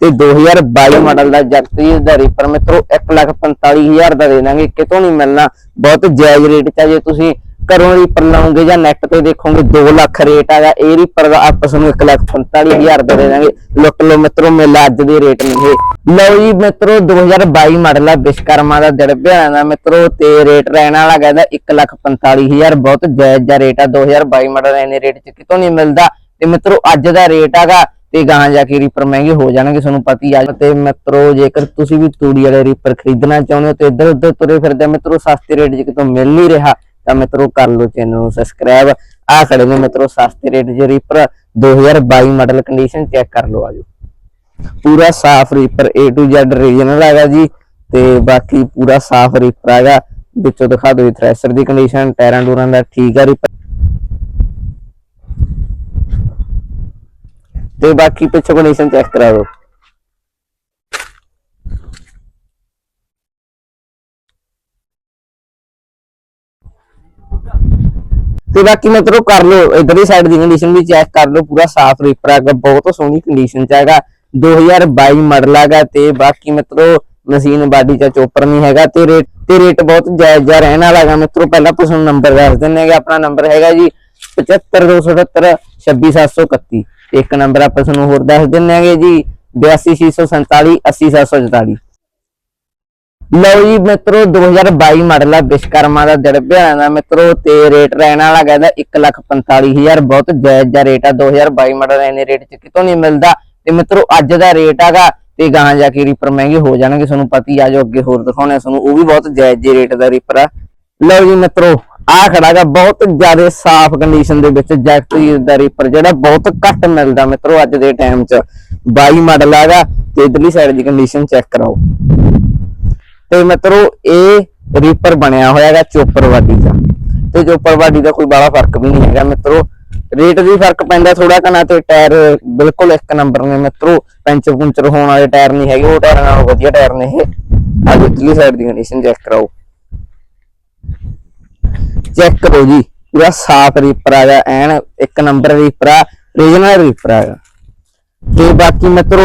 ਤੇ 2022 ਮਾਡਲ ਦਾ ਜਗਤਜੀਤ ਦਾ ਰੀਪਰ ਮਿੱਤਰੋ 145000 ਦਾ ਦੇ ਦਾਂਗੇ। ਕਿਤੋਂ ਨਹੀਂ ਮਿਲਣਾ। ਬਹੁਤ ਜਾਇਜ਼ ਰੇਟ 'ਚ ਜੇ ਤੁਸੀਂ ਘਰੋਂ ਰੀਪਰ ਲਾਉਂਗੇ ਜਾਂ ਨੈਟ ਤੇ ਦੇਖੋਗੇ 2 ਲੱਖ ਰੇਟ ਆਗਾ ਇਹ ਰੀਪਰ ਦਾ ਆਪਸ ਨੂੰ 145000 ਦਾ ਦੇ ਦਾਂਗੇ। ਲੁੱਟ ਲਓ ਮਿੱਤਰੋ, ਮੇਲਾ ਅੱਜ ਦੇ ਰੇਟ ਨਹੀਂ ਇਹ ਲਓ ਜੀ ਮਿੱਤਰੋ 2022 ਮਾਡਲ ਆ। ਵਿਸ਼ਕਰਮਾ ਦਾ ਦੜਬਿਆ ਦਾ ਮਿੱਤਰੋ ਤੇ ਰੇਟ ਰਹਿਣ ਵਾਲਾ ਕਹਿੰਦਾ 145000 ਬਹੁਤ ਜਾਇਜ਼ ਜਿਹਾ ਰੇਟ ਆ। 2022 ਮਾਡਲ ਐਨੇ ਰੇਟ 'ਚ ਕਿਤੋਂ ਨਹੀਂ ਮਿਲਦਾ। ਤੇ ਮਿੱਤਰੋ, ਅੱਜ ਦਾ ਰੇਟ ਆਗਾ ਤੇ ਗਾਹਾਂ ਜਾ ਕੇ ਰੀਪਰ ਮਹਿੰਗੇ ਹੋ ਜਾਣਗੇ, ਤੁਹਾਨੂੰ ਪਤਾ ਹੀ ਆ। ਤੇ ਮਿੱਤਰੋ, ਜੇਕਰ ਤੁਸੀਂ ਵੀ ਤੂੜੀ ਵਾਲੇ ਰੀਪਰ ਖਰੀਦਣਾ ਚਾਹੁੰਦੇ ਹੋ ਤੇ ਇੱਧਰ ਉੱਧਰ ਤੁਰੇ ਫਿਰਦੇ ਮਿੱਤਰੋ, ਸਸਤੇ ਰੇਟ 'ਚ ਕਿਤੋਂ ਮਿਲ ਨਹੀਂ ਰਿਹਾ, ਤਾਂ ਮਿੱਤਰੋ ਕਰ ਲਓ ਚੈਨਲ ਨੂੰ ਸਬਸਕ੍ਰਾਈਬ ਆ ਖੜੇ ਨੇ ਮਿੱਤਰੋ, ਸਸਤੇ ਰੇਟ 'ਚ ਰੀਪਰ 2022 ਮਾਡਲ ਕੰਡੀਸ਼ਨ ਚੈੱਕ ਕਰ ਲਓ ਆਜੋ ਪੂਰਾ ਸਾਫ਼ reaper A to Z regional ਹੈਗਾ ਜੀ, ਤੇ ਬਾਕੀ ਪੂਰਾ ਸਾਫ਼ ਰੀਪਰ ਹੈਗਾ। ਵਿੱਚੋਂ ਦਿਖਾ ਦਿਓ ਥ੍ਰੈਸ਼ਰ ਦੀ ਕੰਡੀਸ਼ਨ ਟਾਇਰਾਂ ਟੂਰਾਂ ਦਾ ਠੀਕ ਆ ਰੀਪਰ ਤੇ ਬਾਕੀ ਪਿੱਛੋਂ ਕੰਡੀਸ਼ਨ ਚੈੱਕ ਕਰਾ ਦਿਓ ਤੇ ਬਾਕੀ ਮਿੱਤਰੋ ਕਰ ਲਓ, ਇਧਰਲੀ ਸਾਈਡ ਦੀ ਕੰਡੀਸ਼ਨ ਵੀ ਚੈੱਕ ਕਰ ਲਓ, ਪੂਰਾ ਸਾਫ਼ ਰੀਪਰ ਹੈਗਾ, ਬਹੁਤ ਸੋਹਣੀ ਕੰਡੀਸ਼ਨ ਚ ਹੈਗਾ। 2022 ਮਾਡਲ ਹੈਗਾ ਤੇ ਬਾਕੀ ਮਿੱਤਰੋ ਮਸ਼ੀਨ ਬਾਡੀ ਚ ਚੋਪਰ ਨਹੀਂ ਹੈਗਾ ਤੇ ਰੇਟ ਤੇ ਰੇਟ ਬਹੁਤ ਜਾਇਜ਼ ਜਿਹਾ ਰਹਿਣ ਵਾਲਾ ਹੈਗਾ। ਮਿੱਤਰੋ ਪਹਿਲਾਂ ਤੁਸੀਂ ਨੰਬਰ ਦੱਸ ਦਿੰਨੇ ਹੈਗੇ, ਆਪਣਾ ਨੰਬਰ ਹੈਗਾ ਜੀ 75278 26731 ਇੱਕ ਨੰਬਰ ਆਪਾਂ ਤੁਹਾਨੂੰ ਹੋਰ ਦੱਸ ਦਿੰਨੇ ਹੈਗੇ ਜੀ 82647 80744 ਲਓ ਜੀ ਮਿੱਤਰੋ 2022 ਮਾਡਲ ਆ ਵਿਸ਼ਕਰਮਾ ਦਾ ਦੜਬਿਆ ਦਾ ਮਿੱਤਰੋ, ਤੇ ਰੇਟ ਰਹਿਣ ਵਾਲਾ ਕਹਿੰਦਾ 145000 ਬਹੁਤ ਜਾਇਜ਼ ਜਿਹਾ ਰੇਟ ਆ। 2022 ਮਾਡਲ ਐਨੇ ਰੇਟ 'ਚ ਕਿਤੋਂ ਨਹੀਂ ਮਿਲਦਾ। ਤੇ ਮਿੱਤਰੋ, ਅੱਜ ਦਾ ਰੇਟ ਹੈਗਾ, ਤੇ ਗਾਹਾਂ ਜਾ ਕੇ ਰੀਪਰ ਮਹਿੰਗੇ ਹੋ ਜਾਣਗੇ। ਤੁਹਾਨੂੰ ਪਤਾ ਹੀ ਆ, ਜੋ ਅੱਗੇ ਹੋਰ ਦਿਖਾਉਣੇ ਤੁਹਾਨੂੰ, ਉਹ ਵੀ ਬਹੁਤ ਜਾਇਜ਼ ਜਿਹੇ ਰੇਟ ਦਾ ਰੀਪਰ ਆ। ਲਓ ਜੀ ਮਿੱਤਰੋ ਆ ਖੜਾਗਾ ਬਹੁਤ ਜ਼ਿਆਦਾ ਸਾਫ਼ ਕੰਡੀਸ਼ਨ ਦੇ ਵਿੱਚ ਜੈਕਟਜੀਤ ਦਾ ਰੀਪਰ ਜਿਹੜਾ ਬਹੁਤ ਘੱਟ ਮਿਲਦਾ ਮਿੱਤਰੋ ਅੱਜ ਦੇ ਟਾਈਮ 'ਚ। 22 ਮਾਡਲ ਹੈਗਾ ਤੇ ਇਧਰਲੀ ਸਾਈਡ ਦੀ ਕੰਡੀਸ਼ਨ ਚੈੱਕ ਕਰਾਓ। ਤੇ ਮਿੱਤਰੋ, ਇਹ ਰੀਪਰ ਬਣਿਆ ਹੋਇਆ ਹੈਗਾ ਚੋਪਰ ਵਾਡੀ ਦਾ। ਤੇ ਚੋਪਰ ਵਾਡੀ ਦਾ ਕੋਈ ਬਾਹਲਾ ਫ਼ਰਕ ਵੀ ਨਹੀਂ ਹੈਗਾ ਮਿੱਤਰੋ। ਰੇਟ ਵੀ ਫ਼ਰਕ ਪੈਂਦਾ ਥੋੜਾ ਕਨਾ ਤੇ ਟਾਇਰ ਬਿਲਕੁਲ ਇੱਕ ਨੰਬਰ ਨੇ ਮਿੱਤਰੋ। ਪੈਂਚਰ ਪੁੰਚਰ ਹੋਣ ਵਾਲੇ ਟਾਇਰ ਨਹੀਂ ਹੈਗੇ, ਉਹ ਟਾਇਰਾਂ ਨਾਲੋਂ ਵਧੀਆ ਟਾਇਰ ਨੇ ਇਹ। ਆ ਇਧਰਲੀ ਸਾਈਡ ਦੀ ਕੰਡੀਸ਼ਨ ਚੈੱਕ ਕਰਾਓ। ਚੈੱਕ ਕਰੋ ਜੀ, ਪੂਰਾ ਸਾਫ਼ ਰੀਪਰ ਹੈਗਾ ਐਨ ਇੱਕ ਨੰਬਰ ਰੀਪਰ ਆ ਰੀਜਨਲ ਰੀਪਰ ਹੈਗਾ ਤੇ ਬਾਕੀ ਮਿੱਤਰੋ,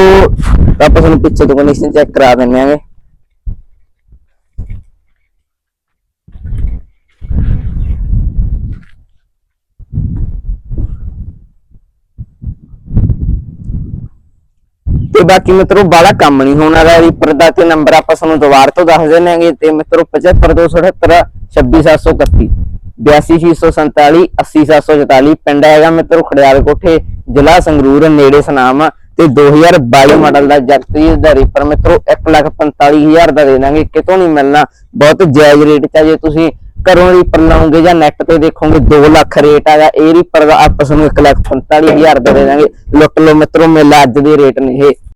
ਆਪਾਂ ਤੁਹਾਨੂੰ ਪਿੱਛੇ ਤੋਂ ਕੰਡੀਸ਼ਨ ਚੈੱਕ ਕਰਾ ਦਿੰਨੇ ਆਂਗੇ। ਤੇ ਬਾਕੀ ਮਿੱਤਰੋ ਬਾਲਾ ਕੰਮ ਨਹੀਂ ਹੋਣਾ ਦਾ ਰੀਪਰ ਦਾ, ਤੇ ਨੰਬਰ ਆਪਾਂ ਤੁਹਾਨੂੰ ਦੁਬਾਰਾ ਤੋਂ ਦੱਸ ਦਿੰਨਾਂਗੇ ਤੇ ਮਿੱਤਰੋ 75278 26731 82647 80744 ਪਿੰਡ ਹੈਗਾ ਮਿੱਤਰੋ ਖੜਿਆਲ ਕੋਠੇ, ਜ਼ਿਲ੍ਹਾ ਸੰਗਰੂਰ, ਨੇੜੇ ਸਨਾਮ ਤੇ 2022 ਮਾਡਲ ਦਾ ਜਗਤਜੀਤ ਦਾ ਰੀਪਰ ਮਿੱਤਰੋ 145000 ਦਾ ਦੇ ਦਾਂਗੇ, ਕਿਤੋਂ ਨਹੀਂ ਮਿਲਣਾ। ਬਹੁਤ ਜਾਇਜ਼ ਰੇਟ 'ਚ ਜੇ ਤੁਸੀਂ ਘਰੋਂ ਰੀਪਰ ਲਾਉਂਗੇ ਜਾਂ ਨੈਟ ਤੇ ਦੇਖੋਗੇ 2 ਲੱਖ ਰੇਟ ਹੈਗਾ। ਇਹ ਰੀਪਰ ਦਾ ਆਪਸ ਨੂੰ 145000 ਦਾ ਦੇ ਦਾਂਗੇ। ਲੁੱਟ ਲਓ ਮਿੱਤਰੋ, ਮੇਲਾ ਅੱਜ ਦੇ ਰੇਟ ਨੇ ਇਹ।